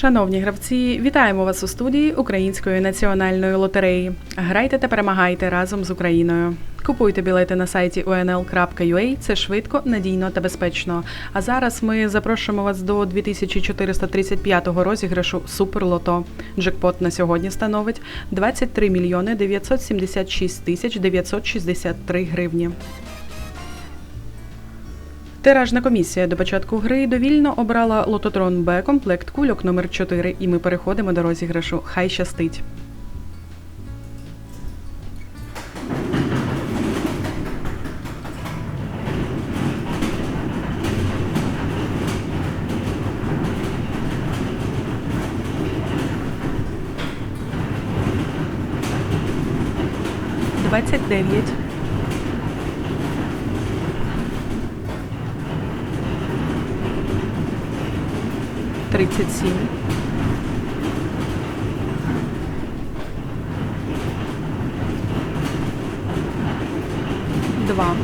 Шановні гравці, вітаємо вас у студії Української національної лотереї. Грайте та перемагайте разом з Україною. Купуйте білети на сайті unl.ua, Це швидко, надійно та безпечно. А зараз ми запрошуємо вас до 2435-го розіграшу Суперлото. Джекпот на сьогодні становить 23 мільйони 976 тисяч 963 гривні. Тиражна комісія до початку гри довільно обрала лототрон Б комплект кульок номер 4 і ми переходимо до розіграшу. Хай щастить. Двадцять дев'ять. Тридцять сім. Два.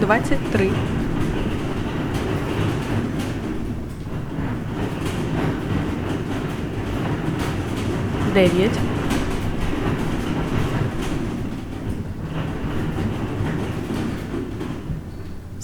Двадцять три. Дев'ять.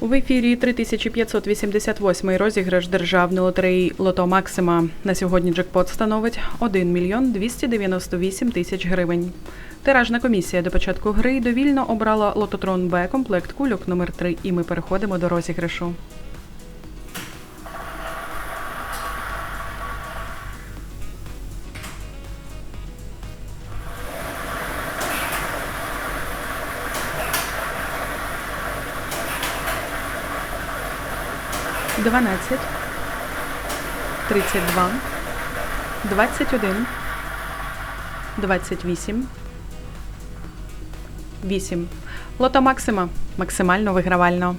В ефірі 3588 розіграш державної лотереї Лото Максима. На сьогодні джекпот становить 1 мільйон 298 тисяч гривень. Тиражна комісія до початку гри довільно обрала лототрон Б комплект кульок номер 3 і ми переходимо до розіграшу. Дванадцять, тридцять два, двадцять один, двадцять вісім, вісім. Лото Максима максимально вигравально.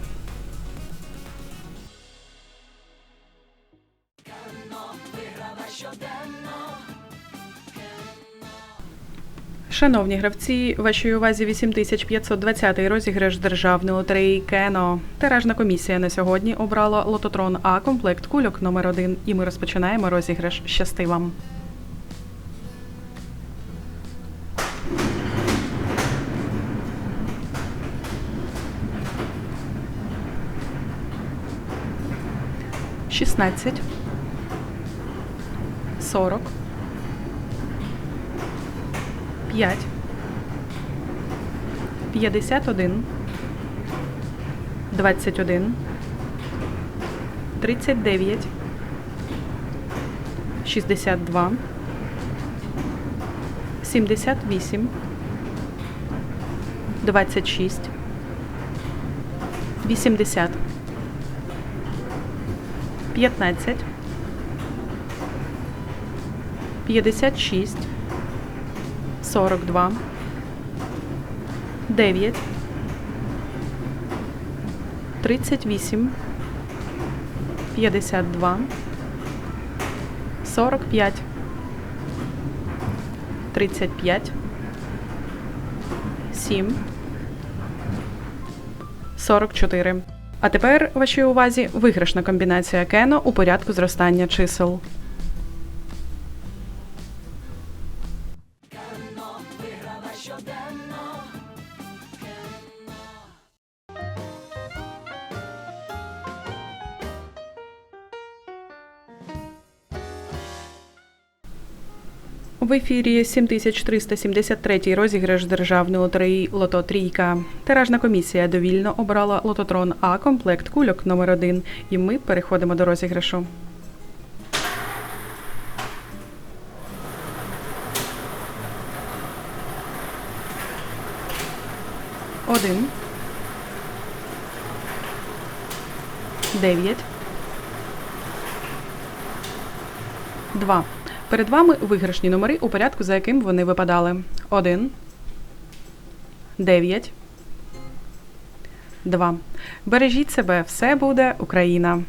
Шановні гравці, вашій увазі 8520 розіграш державної лотереї Кено. Тиражна комісія на сьогодні обрала лототрон А комплект кульок номер 1 і ми розпочинаємо розіграш. Щасти вам! Шістнадцять. Сорок. 5, 51, 21, 39, 62, 78, 26, 80, 15, 56, 42, 9, 38, 52, 45, 35, 7, 44. А тепер вашій увазі виграшна комбінація Кено у порядку зростання чисел. В ефірі 7373 розіграш державної лотереї Лото Трійка. Тиражна комісія довільно обрала лототрон А комплект кульок номер 1 І ми переходимо до розіграшу. Один. Дев'ять. Два. Перед вами виграшні номери у порядку, за яким вони випадали. 1, 9. 2. Бережіть себе, все буде Україна!